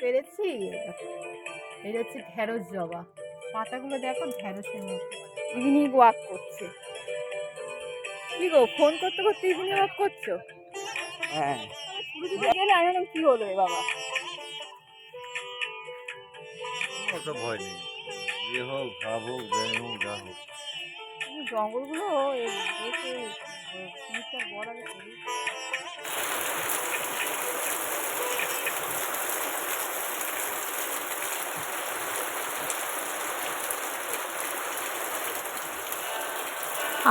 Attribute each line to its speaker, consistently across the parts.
Speaker 1: পেরেছি হচ্ছে ঢেঁড়স জবা পাতাগুলো দেখো ঢেঁড়সের মতো ইভিনিং ওয়াক করছে কি গো ফোন করতে করতে ইভিনিং ওয়াক করছ
Speaker 2: হ্যাঁ
Speaker 1: শুরু গেলে আমি কি হলো বাবা
Speaker 2: অত ভয় নেই ইয়ে হোক ভাব হোক ব্যাং হোক যা হোক
Speaker 1: জঙ্গলগুলো বড়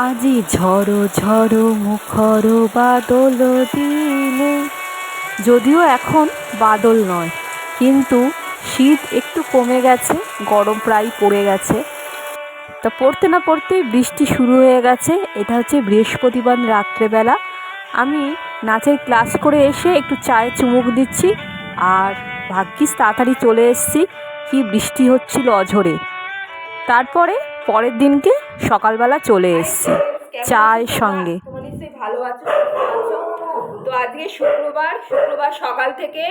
Speaker 3: আজি ঝড়ো ঝড়ো মুখর বাদল দিলে। যদিও এখন বাদল নয়, কিন্তু শীত একটু কমে গেছে, গরম প্রায় পড়ে গেছে। তা পড়তে না পড়তেই বৃষ্টি শুরু হয়ে গেছে, এটা হচ্ছে বৃহস্পতিবার রাত্রেবেলা। আমি নাচের ক্লাস করে এসে একটু চায়ে চুমুক দিচ্ছি, আর ভাগ্যিস তাড়াতাড়ি চলে এসছি, কি বৃষ্টি হচ্ছিল অঝরে। তারপরে পরের দিনকে সকালবেলা চলে এসেছি। চায়ের সঙ্গে।
Speaker 1: ভালো আছো তো আজকে শুক্রবার শুক্রবার সকাল থেকে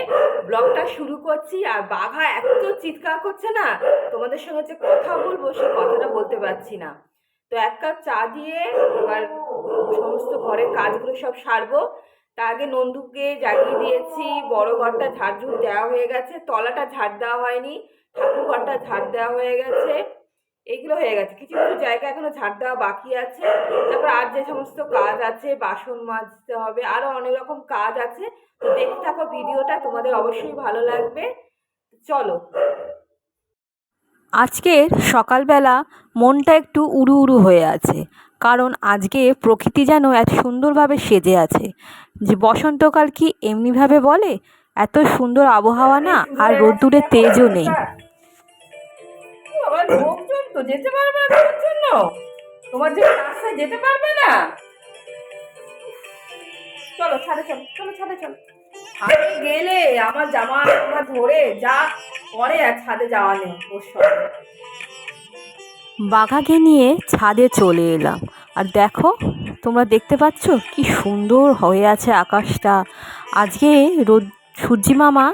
Speaker 1: ব্লগটা শুরু করছি আর বাঘা এত চিৎকার করছে না, তোমাদের সঙ্গে যে কথা বলব সে কথাটা বলতে পারছি না। তো এক কাপ চা দিয়ে এবার সমস্ত ঘরের কাজগুলো সব সারবো। তার আগে নন্দুকে জাগিয়ে দিয়েছি, বড় ঘরটা ঝাড়ঝুড় দেওয়া হয়ে গেছে, তলাটা ঝাড় দেওয়া হয়নি, ঠাকুর ঘরটা ঝাড় দেওয়া হয়ে গেছে। এইগুলো হয়ে গেছে। কিছু কিছু জায়গা এখনও ঝাড় দেওয়া বাকি আছে। তারপর আর যে সমস্ত কাজ আছে বাসন মাজতে হবে আরও অনেক রকম কাজ আছে। তো দেখতে থাকো ভিডিওটা তোমাদের অবশ্যই ভালো লাগবে। চলো।
Speaker 3: আজকের সকালবেলা মনটা একটু উড়ু উড়ু হয়ে আছে কারণ আজকে প্রকৃতি যেন এত সুন্দরভাবে সেজে আছে। যে বসন্তকাল কি এমনিভাবে বলে? এত সুন্দর আবহাওয়া না আর রোদ্দুরে তেজও নেই।
Speaker 1: তো যেতে পারবে না তোমার জন্য। তোমার যে রাস্তায় যেতে পারবে না। চলো, ছাদে চলো চলো, ছাদে চলো। ছাদে গেলে আমার জামা আমার ধরে যা পরে আর ছাদে যাওয়া নেই, ওর সঙ্গে।
Speaker 3: বাঘাকে নিয়ে ছাদে চলে এলাম। আর দেখো, তোমরা দেখতে পাচ্ছ কি সুন্দর হয়ে আছে আকাশটা। আজকে রোদ সূর্যি মামা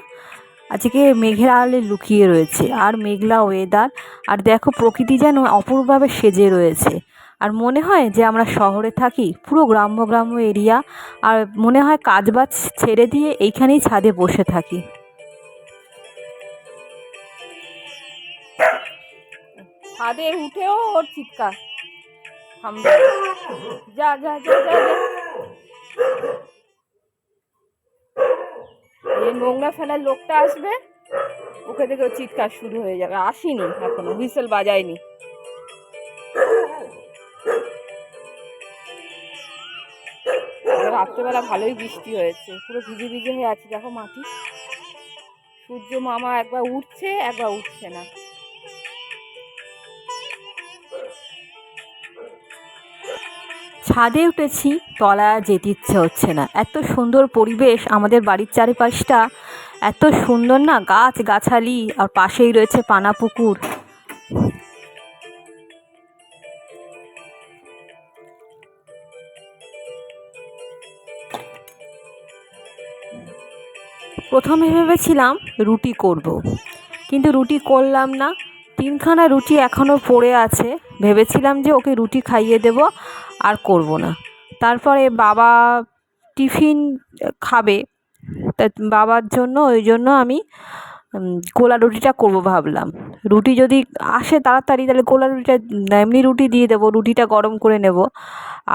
Speaker 3: আজকে মেঘের আড়ালে লুকিয়ে রয়েছে। আর মেঘলা ওয়েদার আর দেখো প্রকৃতি যেন অপূর্বভাবে সেজে রয়েছে। আর মনে হয় যে আমরা শহরে থাকি, পুরো গ্রাম্য গ্রাম্য এরিয়া আর মনে হয় কাজ বাজ ছেড়ে দিয়ে এইখানেই ছাদে বসে থাকি।
Speaker 1: ছাদে উঠেও ওর চিৎকার। যা যা যা যা। যা যে নোংরা ফেলার লোকটা আসবে ওকে থেকে চিৎকার শুরু হয়ে যাবে। আসিনি এখনও হুইসেল বাজায়নি। রাত্রেবেলা ভালোই বৃষ্টি হয়েছে পুরো ভিজে ভিজে হয়ে আছে। দেখো মাটি। সূর্য মামা একবার উঠছে একবার উঠছে না।
Speaker 3: ছাদে উঠেছি আর যেতে ইচ্ছে হচ্ছে না। এত সুন্দর পরিবেশ আমাদের বাড়ির চারিপাশটা। এত সুন্দর না গাছ গাছালি আর পাশেই রয়েছে পানা পুকুর প্রথমে ভেবেছিলাম রুটি করব। কিন্তু রুটি করলাম না। তিনখানা রুটি এখনও পড়ে আছে। ভেবেছিলাম যে ওকে রুটি খাইয়ে দেব, আর করব না। তারপরে বাবা টিফিন খাবে, তা বাবার জন্য, ওই জন্য আমি গোলা রুটিটা করব ভাবলাম। রুটি যদি আসে তাড়াতাড়ি, তাহলে গোলা রুটিটা, এমনি রুটি দিয়ে দেবো, রুটিটা গরম করে নেব।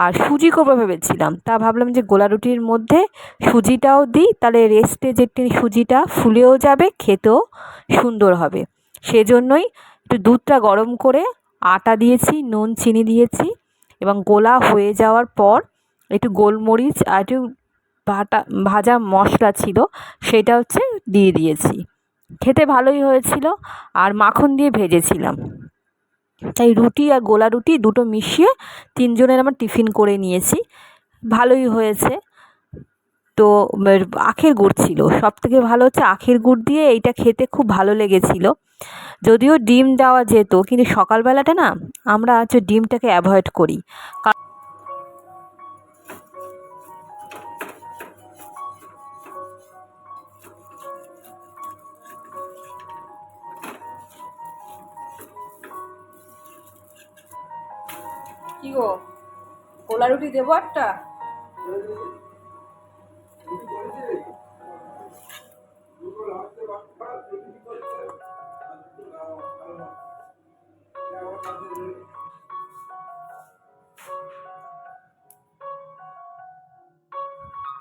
Speaker 3: আর সুজি করব ভেবেছিলাম, তা ভাবলাম যে গোলা রুটির মধ্যে সুজিটাও দিই, তাহলে রেস্টে যে সুজিটা ফুলেও যাবে, খেতেও সুন্দর হবে। সেজন্যই একটু দুধটা গরম করে আটা দিয়েছি, নুন, চিনি দিয়েছি এবং গোলা হয়ে যাওয়ার পর একটু গোলমরিচ আর একটু ভাটা ভাজা মশলা ছিল সেটা হচ্ছে দিয়ে দিয়েছি। খেতে ভালোই হয়েছিল আর মাখন দিয়ে ভেজেছিলাম। তাই রুটি আর গোলা রুটি দুটো মিশিয়ে তিনজনের আমার টিফিন করে নিয়েছি। ভালোই হয়েছে। তো আখের গুড় ছিল। সব থেকে ভালো হচ্ছে আখের গুড় দিয়ে এইটা খেতে খুব ভালো লেগেছিল। যদিও ডিম দেওয়া যেত, কিন্তু সকালবেলাটা না আমরা হচ্ছে ডিমটাকে অ্যাভয়েড করি।
Speaker 1: কি গো? কোলা রুটি দেবো একটা?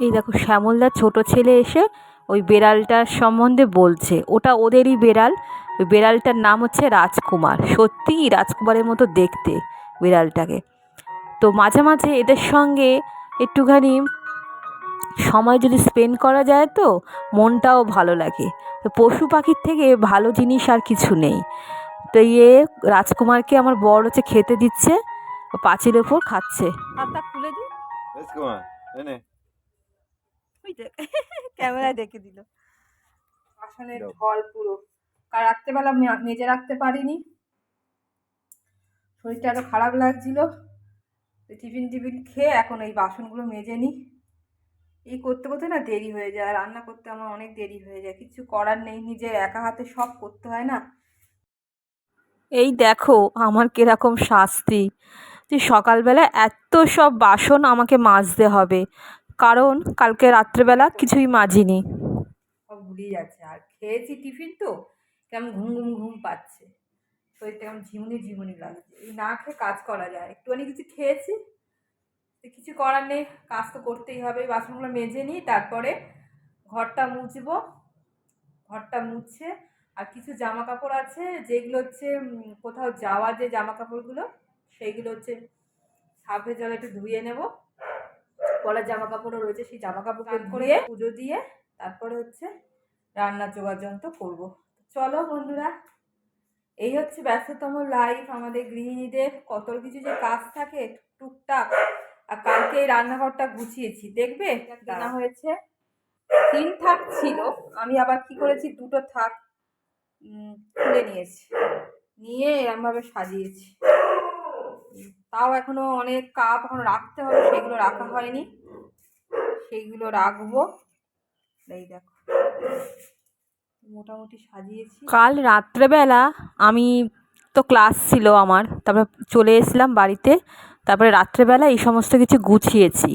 Speaker 3: এই দেখো শ্যামলদার ছোট ছেলে এসে ওই বেড়ালটার সম্বন্ধে বলছে। ওটা ওদেরই বেড়াল। ওই বেড়ালটার নাম হচ্ছে রাজকুমার। সত্যিই রাজকুমারের মতো দেখতে বিড়ালটাকে। তো মাঝে মাঝে এদের সঙ্গে একটুখানি সময় যদি স্পেন্ড করা যায় তো মনটাও ভালো লাগে। তো পশু পাখির থেকে ভালো জিনিস আর কিছু নেই। তো ইয়ে রাজকুমারকে আমার বড় হচ্ছে খেতে দিচ্ছে পাঁচিলের ওপর খাচ্ছে। খুলে দিই।
Speaker 2: রাজকুমার এনে।
Speaker 3: ওই দেখ ক্যামেরায় দেখে দিল।
Speaker 1: বাসনের। ঢল পুরো। কাল রাত্রেবেলা মেজে রাখতে পারিনি। শরীরটা এত খারাপ লাগছিল। টিফিন টিফিন খেয়ে এখন এই বাসনগুলো মেজে নিই। এই করতে করতে না দেরি হয়ে যায়। রান্না করতে আমার অনেক দেরি হয়ে যায়। কিছু করার নেই। নিজের একা হাতে সব করতে হয় না।
Speaker 3: এই দেখো আমার কীরকম শাস্তি। যে সকালবেলা এত সব বাসন আমাকে মাজতে হবে। কারণ কালকে রাত্রেবেলা কিছুই মাজিনি।
Speaker 1: সব ভুলিয়ে যাচ্ছে। আর খেয়েছি টিফিন তো, কেমন ঘুম ঘুম ঘুম পাচ্ছে। শরীরটা কেমন ঝিমুনি ঝিমুনি লাগছে। এই না খেয়ে কাজ করা যায়। একটুখানি কিছু খেয়েছি কিছু করার নেই। কাজ তো করতেই হবে। বাসনগুলো মেজে নিই, তারপরে ঘরটা মুছবো। ঘরটা মুছে, আর কিছু জামা কাপড় আছে, যেগুলো হচ্ছে কোথাও যাওয়া যে জামা কাপড়গুলো সেইগুলো হচ্ছে সার্ফের জলে একটু ধুয়ে নেব। পরের জামা কাপড়ও রয়েছে সেই জামা কাপড় করে পুজো দিয়ে তারপরে হচ্ছে রান্নার জোগাড় যন্ত্র করব। চলো বন্ধুরা এই হচ্ছে ব্যস্ততম লাইফ আমাদের গৃহিণীদের। কত কিছু যে কাজ থাকে টুকটাক। আর কালকে এই রান্নাঘরটা গুছিয়েছি দেখবে? কেনা হয়েছে। তিন থাক ছিল আমি আবার কি করেছি দুটো থাক খুলে নিয়েছি। নিয়ে এরমভাবে সাজিয়েছি। তাও এখনও অনেক কাপ এখনও রাখতে হবে সেগুলো রাখা হয়নি। সেইগুলো রাখব। এই দেখো। মোটামুটি সাজিয়েছি।
Speaker 3: কাল রাত্রেবেলা আমি তো ক্লাস ছিল আমার, তারপরে চলে এসলাম বাড়িতে, তারপরে রাত্রেবেলা এই সমস্ত কিছু গুছিয়েছি।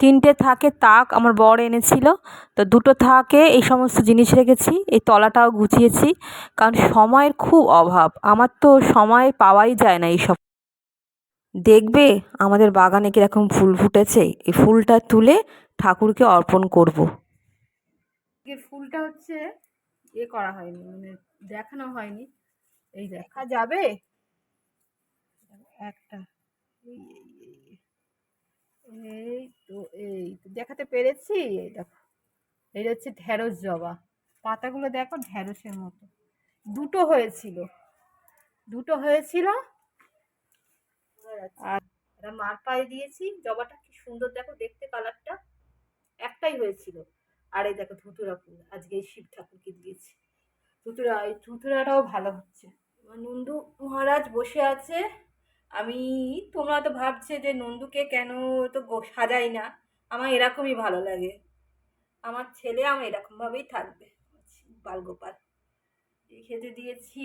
Speaker 3: তিনটে থাকে, তাক আমার বর এনেছিল, তো দুটো থাকে, এই সমস্ত জিনিস রেখেছি, এই তলাটাও গুছিয়েছি, কারণ সময়ের খুব অভাব। আমার তো সময় পাওয়াই যায় না এইসব। দেখবে আমাদের বাগানে কীরকম ফুল ফুটেছে, এই ফুলটা তুলে ঠাকুরকে অর্পণ করব।
Speaker 1: ফুলটা হচ্ছে এ করা হয়নি মানে দেখানো হয়নি। এই দেখা যাবে? একটা, এই তো, এই দেখাতে পেরেছি? এই দেখো, এই হচ্ছে ঢ্যাঁড়স জবা। পাতাগুলো দেখো ঢ্যাঁড়সের মতো। দুটো হয়েছিল দুটো হয়েছিল। আর এটা মার পায়ে দিয়েছি। জবাটা কি সুন্দর দেখো, দেখতে কালারটা একটাই হয়েছিল। আর দেখো ধুতুরা ফুল, আজকে এই শিব ঠাকুরকে দিয়েছি। ধুতুরা, এই ধুতুরাটাও ভালো হচ্ছে। নন্দু, মহারাজ বসে আছে। আমি, তোমরা তো ভাবছে যে নন্দুকে কেন তো সাজাই না। আমার এরকমই ভালো লাগে। আমার ছেলে আমার এরকমভাবেই থাকবে। বালগোপাল খেতে দিয়েছি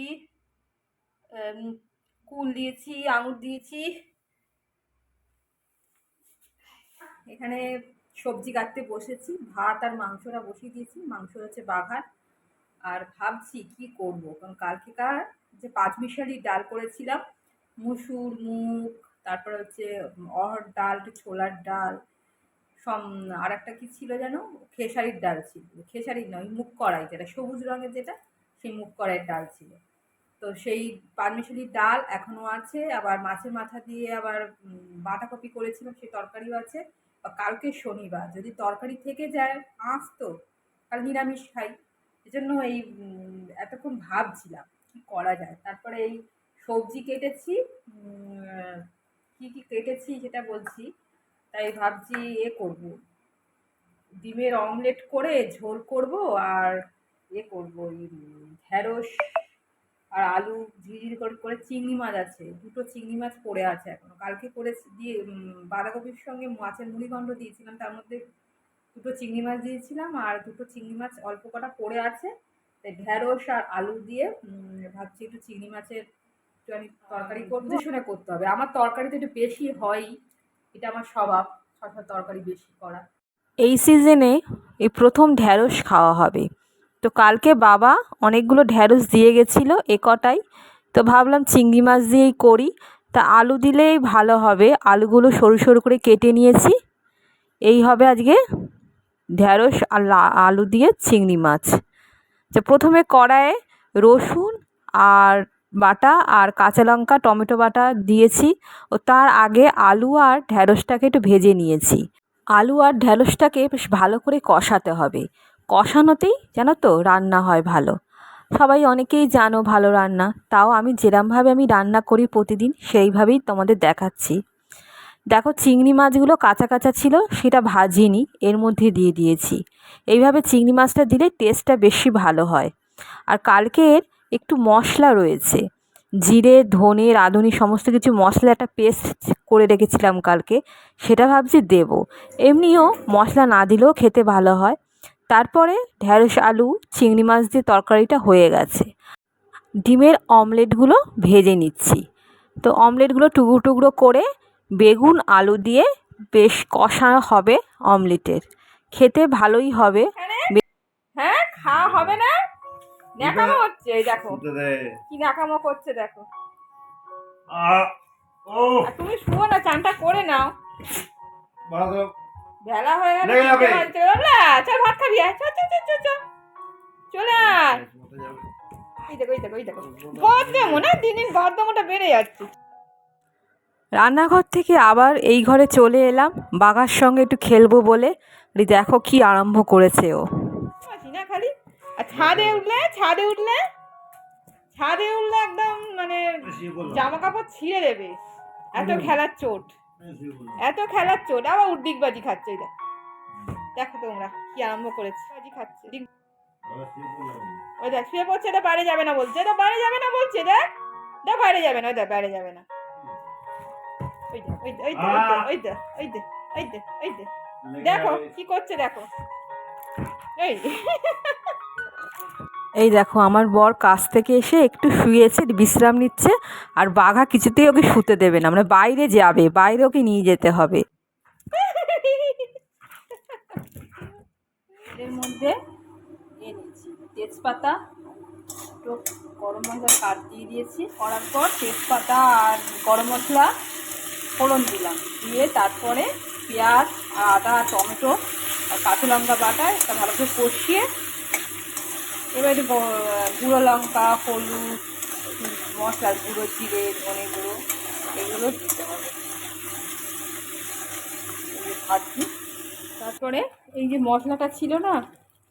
Speaker 1: কুল দিয়েছি, আঙুর দিয়েছি। এখানে সবজি কাটতে বসেছি, ভাত আর মাংসটা বসিয়ে দিয়েছি, মাংস হচ্ছে বাঘার। আর ভাবছি কি করব, কারণ কালকেকার যে পাঁচমিশালি ডাল করেছিলাম, মুসুর, মুগ, তারপরে হচ্ছে অহর ডাল ছোলার ডাল, সম আর একটা কী ছিল যেন? খেসারির ডাল ছিল। খেসারির নয় মুগ কড়াই যেটা, সবুজ রঙের যেটা, সেই মুগ কড়াইয়ের ডাল ছিল। তো সেই পানমিশালির ডাল এখনও আছে, আবার মাছের মাথা দিয়ে আবার বাঁধাকপি করেছিলাম, সেই তরকারিও আছে। কালকে শনিবার যদি তরকারি থেকে যায় আঁচ তো, কাল নিরামিষ খাই। এজন্য এই এতক্ষণ ভাবছিলাম কি করা যায়। তারপরে এই সবজি কেটেছি কি কি কেটেছি সেটা বলছি, তাই ভাবছি এ করব। ডিমের অমলেট করে ঝোল করব আর এ করব ঢ্যাঁড়স আর আলু ঝিরিঝিরি করে করে চিংড়ি মাছ আছে দুটো চিংড়ি মাছ পড়ে আছে এখনও। কালকে করে দিয়ে বাঁধাকপির সঙ্গে মাছের মুড়িঘণ্ট দিয়েছিলাম তার মধ্যে দুটো চিংড়ি মাছ দিয়েছিলাম আর দুটো চিংড়ি মাছ অল্প কটা পড়ে আছে। তাই ঢ্যাঁড়স আর আলু দিয়ে ভাবছি একটু চিংড়ি মাছের একটুখানি তরকারি করতে শুনে করতে হবে। আমার তরকারি তো একটু বেশি হয়ই এটা আমার স্বভাব সবসময় তরকারি বেশি করা।
Speaker 3: এই সিজনে এই প্রথম ঢ্যাঁড়স খাওয়া হবে। তো কালকে বাবা অনেকগুলো ঢ্যাঁড়স দিয়ে গেছিল এ কটাই। তো ভাবলাম চিংড়ি মাছ দিয়েই করি। তা আলু দিলেই ভালো হবে। আলুগুলো সরু সরু করে কেটে নিয়েছি। এই হবে আজকে ঢ্যাঁড়স আর আলু দিয়ে চিংড়ি মাছ। তো প্রথমে কড়াইয়ে রসুন আর বাটা আর কাঁচা লঙ্কা, টমেটো বাটা দিয়েছি। ও তার আগে আলু আর ঢ্যাঁড়সটাকে একটু ভেজে নিয়েছি। আলু আর ঢ্যাঁড়সটাকে বেশ ভালো করে কষাতে হবে। কষানোতেই জানো তো রান্না হয় ভালো। সবাই অনেকেই জানো ভালো রান্না, তাও আমি যেরমভাবে আমি রান্না করি প্রতিদিন, সেইভাবেই তোমাদের দেখাচ্ছি। দেখো চিংড়ি মাছগুলো কাঁচা কাঁচা ছিল, সেটা ভাজিনি, এর মধ্যে দিয়ে দিয়েছি। এইভাবে চিংড়ি মাছটা দিলে টেস্টটা বেশি ভালো হয়। আর কালকের একটু মশলা রয়েছে। জিরে, ধনে, রাঁধুনি, সমস্ত কিছু মশলা একটা পেস্ট করে রেখেছিলাম কালকে, সেটা ভাবছি দেবো। এমনিও মশলা না দিলেও খেতে ভালো হয়। তারপরে ঢ্যাঁড়স আলু চিংড়ি মাছ দিয়ে তরকারিটা হয়ে গেছে। ডিমের অমলেটগুলো ভেজে নিচ্ছি। তো অমলেটগুলো টুকরো টুকরো করে বেগুন আলু দিয়ে বেশ কষা হবে অমলেটের। খেতে ভালোই হবে।
Speaker 1: হ্যাঁ খাওয়া হবে না। ন্যাকামো হচ্ছে এই দেখো। কি ন্যাকামো করছে দেখো।
Speaker 2: আহ, ও
Speaker 1: আর তুমি শুয়ো না চানটা করে নাও। বেলা হয়ে গেল চল ভাত খাবি চল চল চল চল চল। চলে আয়। দেখো দেখো। দেখো বদনামো না? দিন দিন বদনামোটা বেড়ে যাচ্ছে।
Speaker 3: রান্নাঘর থেকে আবার এই ঘরে চলে এলাম। বাঘার সঙ্গে একটু খেলব বলে। দেখো কি আরম্ভ করেছে ও।
Speaker 1: না খালি? আর ছাদে উঠলে ছাদে উঠলে? ছাদে উঠলে একদম মানে জামা কাপড় ছিঁড়ে দেবে। এত খেলার চোট। এত খেলার চোট আবার উদ্দিকবাজি খাচ্ছে এটা দেখো। তোমরা কি আরম্ভ করেছে। বাজি খাচ্ছে। ওই দেখ, শুয়ে পড়ছে, এটা বাইরে যাবে না বলছে। এটা বাইরে যাবে না বলছে, দেখ। দেখ বাইরে যাবে না, ওই দেখ, বাইরে যাবে না। ওই ওই ওই ওই দেখো কি করছে, দেখো। এই
Speaker 3: এই দেখো, আমার বর কাজ থেকে এসে একটু শুয়েছে, বিশ্রাম নিচ্ছে, আর বাঘা কিছুতেই ওকে শুতে দেবে না। মানে বাইরে যাবে, বাইরে ওকে নিয়ে যেতে হবে। এর মধ্যে নিয়েছি, তেজপাতা একটু গরম মশলা কাট দিয়ে দিয়েছি। করার পর তেজপাতা আর গরম মশলা ফোড়ন দিলাম। দিয়ে তারপরে পেঁয়াজ আর আদা, টমেটো আর কাঁচা লঙ্কা বাটা একটা ভালো করে কষিয়ে এবার একটু গুঁড়ো লঙ্কা, হলুদ, মশলা গুঁড়ো, জিরে, ধনে গুঁড়ো, এগুলো দিতে হবে। ভাজছি। তারপরে এই যে মশলাটা ছিল না,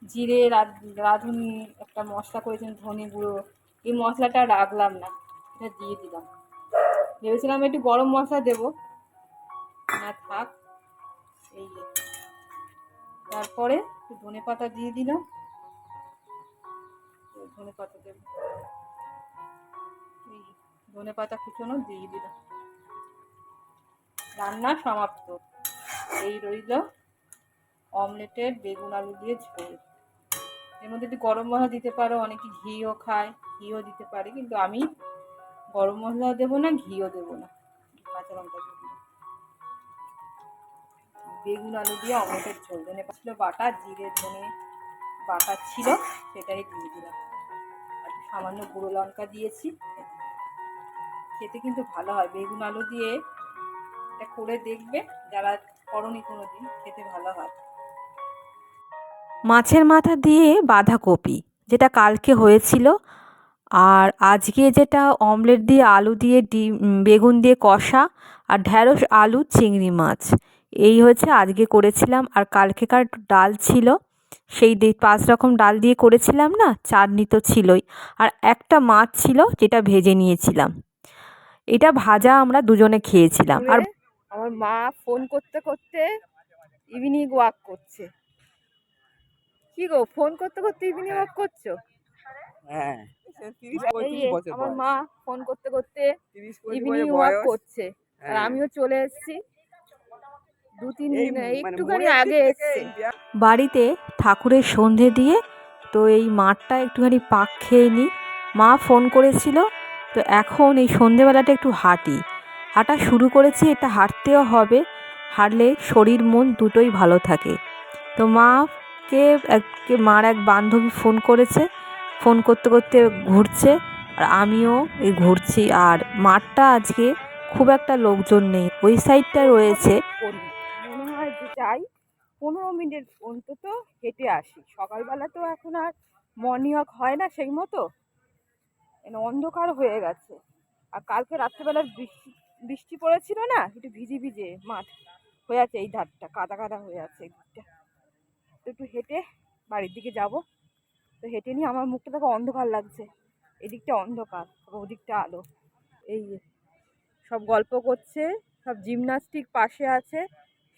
Speaker 3: জিরে, রাধ- রাঁধুনি, একটা মশলা করেছেন, ধনে গুঁড়ো, এই মশলাটা রাখলাম না, এটা দিয়ে দিলাম। ভেবেছিলাম একটু গরম মশলা দেবো। না থাক, এই। তারপরে ধনে পাতা দিয়ে দিলাম। ধনে পাতা দেবো। ধনে পাতা কুচোনো দিয়ে দিলাম রান্না সমাপ্ত। এই রইল অমলেটের বেগুন আলু দিয়ে ঝোল। এর মধ্যে একটু গরম মশলা দিতে পারো, অনেকে ঘিও খায়, ঘিও দিতে পারে, কিন্তু আমি গরম মশলাও দেবো না, ঘিও দেবো না, কাঁচা লঙ্কা। বেগুন আলু দিয়ে অমলেটের ঝোল। ধনে ছিল বাটা, জিরে, ধনে বাটা ছিল, সেটাই দিয়ে দিলাম। সামান্য গুঁড়ো লঙ্কা দিয়েছি। খেতে কিন্তু ভালো হয়। বেগুন আলু দিয়ে এটা করে দেখবে, যারা করনি কোনো দিন খেতে ভালো হয়। মাছের মাথা দিয়ে বাঁধাকপি, যেটা কালকে হয়েছিল। আর আজকে যেটা অমলেট দিয়ে আলু দিয়ে ডিম, বেগুন দিয়ে কষা আর ঢ্যাঁড়স, আলু, চিংড়ি মাছ। এই হয়েছে, আজকে করেছিলাম। আর কালকেকার ডাল ছিল। সেই দি- পাঁচ রকম ডাল দিয়ে করেছিলাম না চাটনি তো ছিলই। আর একটা মাছ ছিল যেটা ভেজে নিয়েছিলাম। এটা ভাজা আমরা দুজনে খেয়েছিলাম। আর
Speaker 1: আমার মা ফোন করতে করতে ইভিনিং ওয়াক করছে। কি গো ফোন করতে করতে ইভিনিং ওয়াক করছ?
Speaker 4: হ্যাঁ
Speaker 1: আমার মা ফোন করতে করতে ইভিনিং ওয়াক করছে। আর আমিও চলে এসেছি। দু তিন দিন একটুখানি আগে এসেছি।
Speaker 3: বাড়িতে ঠাকুরের সন্ধে দিয়ে তো এই মাঠটা একটুখানি পাক খেয়ে নিই মা ফোন করেছিল তো এখন এই সন্ধেবেলাটা একটু হাঁটি। হাঁটা শুরু করেছি এটা হাঁটতেও হবে। হাঁটলে শরীর মন দুটোই ভালো থাকে। তো মাকে এক মার এক বান্ধবী ফোন করেছে। ফোন করতে করতে ঘুরছে আর আমিও এই ঘুরছি। আর মাঠটা আজকে খুব একটা লোকজন নেই ওই সাইডটা রয়েছে।
Speaker 1: মনে যাই, পনেরো মিনিট অন্তত হেঁটে আসি। সকালবেলা তো এখন আর মর্নিং ওয়াক হয় না সেই মতো। মানে অন্ধকার হয়ে গেছে। আর কালকে রাত্রেবেলা বৃষ্টি বৃষ্টি পড়েছিল না? একটু ভিজে ভিজে মাঠ হয়ে আছে এই ধারটা, কাদা কাদা হয়ে আছে এই দিকটা। তো একটু হেঁটে বাড়ির দিকে যাব। তো হেঁটে নিয়ে আমার মুখটা দেখো অন্ধকার লাগছে। এদিকটা অন্ধকার ওদিকটা আলো। এই সব গল্প করছে, সব জিমনাস্টিক পাশে আছে।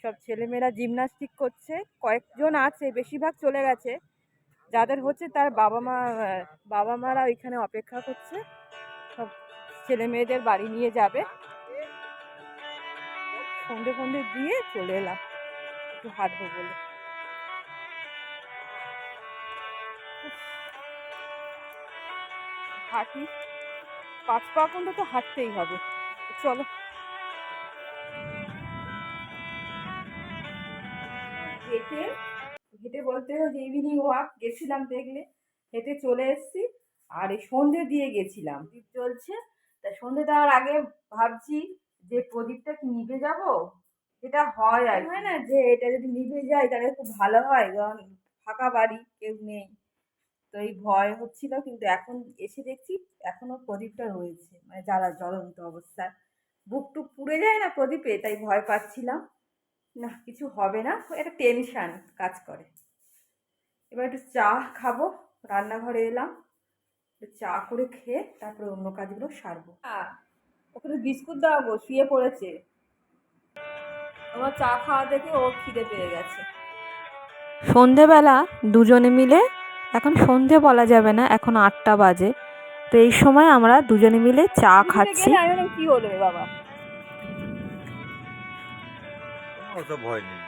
Speaker 1: সব ছেলেমেয়েরা জিমনাস্টিক করছে, কয়েকজন আছে, বেশিরভাগ চলে গেছে। যাদের হচ্ছে তার বাবা মা, বাবা মারা ওইখানে অপেক্ষা করছে। সব ছেলে মেয়েদের বাড়ি নিয়ে যাবে। সন্ধে ফন্ধে দিয়ে চলে এলাম। একটু হাঁটবো বলে। হাঁটি। পাঁচ পা পর্যন্ত তো হাঁটতেই হবে। চলো। হেঁটে হেঁটে বলতে যে ইভিনিং ওয়াক গেছিলাম দেখলে, হেঁটে চলে এসেছি আর এই সন্ধে দিয়ে গেছিলাম। দ্বীপ চলছে তা সন্ধে দেওয়ার আগে ভাবছি যে প্রদীপটা কি নিভে যাব? যেটা হয় আর হয় না যে এটা যদি নিভে যায় তাহলে খুব ভালো হয়, কারণ ফাঁকা বাড়ি, কেউ নেই। তো এই ভয় হচ্ছিল, কিন্তু এখন এসে দেখছি এখনও প্রদীপটা রয়েছে মানে জ্বালা, জ্বলন্ত অবস্থায়। বুক টুক পুড়ে যায় না প্রদীপে, তাই ভয় পাচ্ছিলাম। না কিছু হবে না। একটা টেনশান কাজ করে। এবার একটু চা খাব রান্নাঘরে এলাম। চা করে খেয়ে তারপরে অন্য কাজগুলো সারবো। হ্যাঁ ওখানে বিস্কুট দাও গো শুয়ে পড়েছে। আমার চা খাওয়া দেখে ও খিদে পেয়ে গেছে।
Speaker 3: সন্ধেবেলা দুজনে মিলে এখন সন্ধে বলা যাবে না এখন আটটা বাজে। তো এই সময় আমরা দুজনে মিলে চা খাচ্ছি।
Speaker 1: কি হলো রে বাবা?
Speaker 2: কোনো ভয় নেই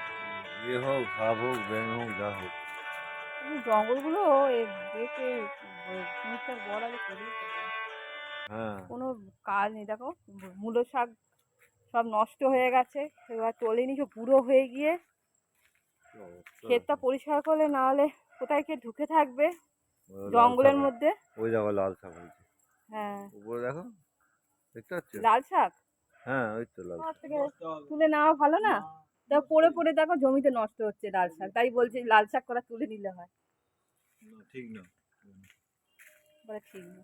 Speaker 2: হোক ভাব হোক ব্যাং হোক যা হোক।
Speaker 1: জঙ্গলগুলো দেখে জিনিসটার বড় আগে ফেলবে।
Speaker 2: হ্যাঁ।
Speaker 1: কোনো কাজ নেই দেখো মূলো শাক সব নষ্ট হয়ে গেছে এবার তোলেনি সব বুড়ো হয়ে গিয়ে। ক্ষেতটা পরিষ্কার করলে না হলে কোথায় কে ঢুকে থাকবে? জঙ্গলের মধ্যে?
Speaker 2: ওই দেখো লাল শাক হয়েছে।
Speaker 1: হ্যাঁ।
Speaker 2: উপরে দেখো দেখতে পাচ্ছ?
Speaker 1: লাল শাক?
Speaker 2: হ্যাঁ ওই তো লাল
Speaker 1: তুলে নেওয়া ভালো না? দেখো পড়ে পড়ে দেখো জমিতে নষ্ট হচ্ছে লাল শাক। তাই বলছে লাল শাক করা তুলে নিলে হয়।
Speaker 2: ঠিক না।
Speaker 1: বলে ঠিক না।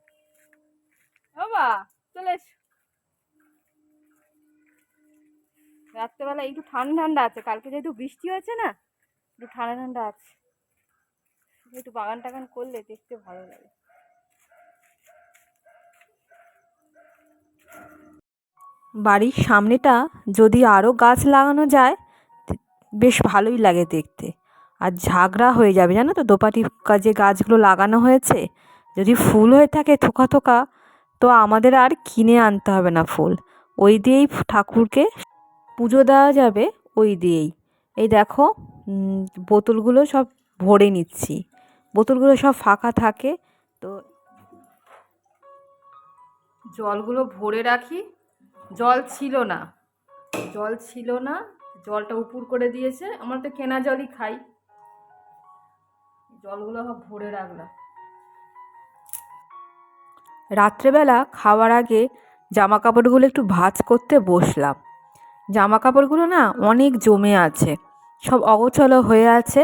Speaker 1: বাবা চলে এসো। রাত্রেবেলা একটু ঠান্ডা ঠান্ডা আছে কালকে যেহেতু বৃষ্টি হয়েছে না একটু ঠান্ডা ঠান্ডা আছে। একটু বাগান টাগান করলে দেখতে ভালো লাগে।
Speaker 3: বাড়ির সামনেটা যদি আরও গাছ লাগানো যায় তে- বেশ ভালোই লাগে দেখতে। আর ঝাগড়া হয়ে যাবে, জানো তো, দোপাটি যে গাছগুলো লাগানো হয়েছে, যদি ফুল হয়ে থাকে থোকা থোকা, তো আমাদের আর কিনে আনতে হবে না ফুল। ওই দিয়েই ঠাকুরকে পুজো দেওয়া যাবে, ওই দিয়েই। এই দেখো বোতলগুলো সব ভরে নিচ্ছি। বোতলগুলো সব ফাঁকা থাকে, তো
Speaker 1: জলগুলো ভরে রাখি। জল ছিল না, জল ছিল না জলটা উপুর করে দিয়েছে। আমরা তো কেনা জলই খাই। জলগুলো সব ভরে রাখলাম।
Speaker 3: রাত্রেবেলা খাওয়ার আগে জামা কাপড়গুলো একটু ভাঁজ করতে বসলাম। জামা কাপড়গুলো না অনেক জমে আছে, সব অগোছালো হয়ে আছে।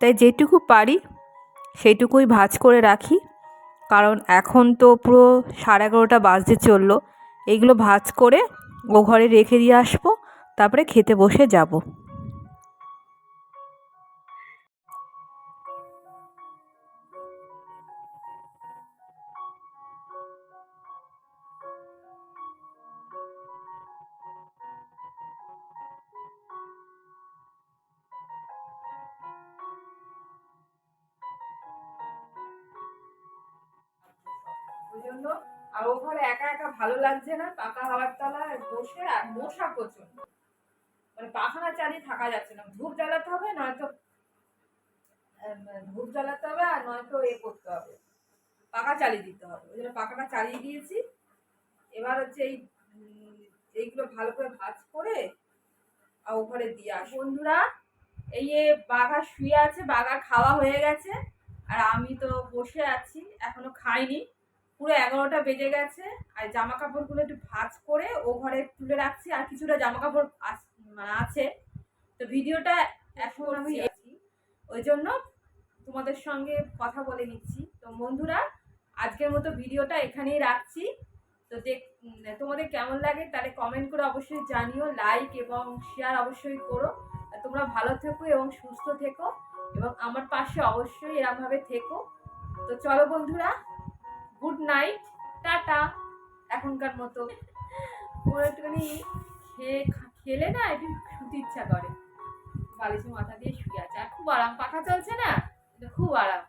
Speaker 3: তাই যেটুকু পারি সেইটুকুই ভাঁজ করে রাখি। কারণ এখন তো পুরো সাড়ে এগারোটা বাজতে চলল। এইগুলো ভাঁজ করে ও ঘরে রেখে দিয়ে আসব। তারপরে খেতে বসে যাব।
Speaker 1: জন্য আর ঘরে একা একা ভালো লাগছে না। পাকা হাওয়ার তলায় বসে আর মশা প্রচণ্ড মানে পাখানা চালিয়ে থাকা যাচ্ছে না। ধূপ জ্বালাতে হবে, নয়তো ধূপ জ্বালাতে হবে আর নয়তো এ করতে হবে। পাখা চালিয়ে দিতে হবে। ওই জন্য পাখাটা চালিয়ে দিয়েছি। এবার হচ্ছে এই এইগুলো ভালো করে ভাজ করে আর ওপরে দিয়ে আস বন্ধুরা, এই যে বাঘা শুয়ে আছে বাঘা খাওয়া হয়ে গেছে। আর আমি তো বসে আছি, এখনও খাইনি। পুরো এগারোটা বেজে গেছে। আর জামা কাপড়গুলো একটু ভাজ করে ও ঘরে তুলে রাখছি। আর কিছুটা জামা কাপড় আছে। তো ভিডিওটা এখন আমি ওই জন্য তোমাদের সঙ্গে কথা বলে নিচ্ছি। তো বন্ধুরা আজকের মতো ভিডিওটা এখানেই রাখছি। তো দেখ তোমাদের কেমন লাগে তাহলে কমেন্ট করে অবশ্যই জানিও লাইক এবং শেয়ার অবশ্যই করো। তোমরা ভালো থেকো এবং সুস্থ থেকো এবং আমার পাশে অবশ্যই এরমভাবে থেকো। তো চলো বন্ধুরা গুড নাইট টাটা। এখনকার মতো। ওর একটুখানি খেয়ে খেলে না একটু শুতে ইচ্ছা করে। বালিশে মাথা দিয়ে শুয়ে আছে। আর খুব আরাম, পাখা চলছে না? খুব আরাম।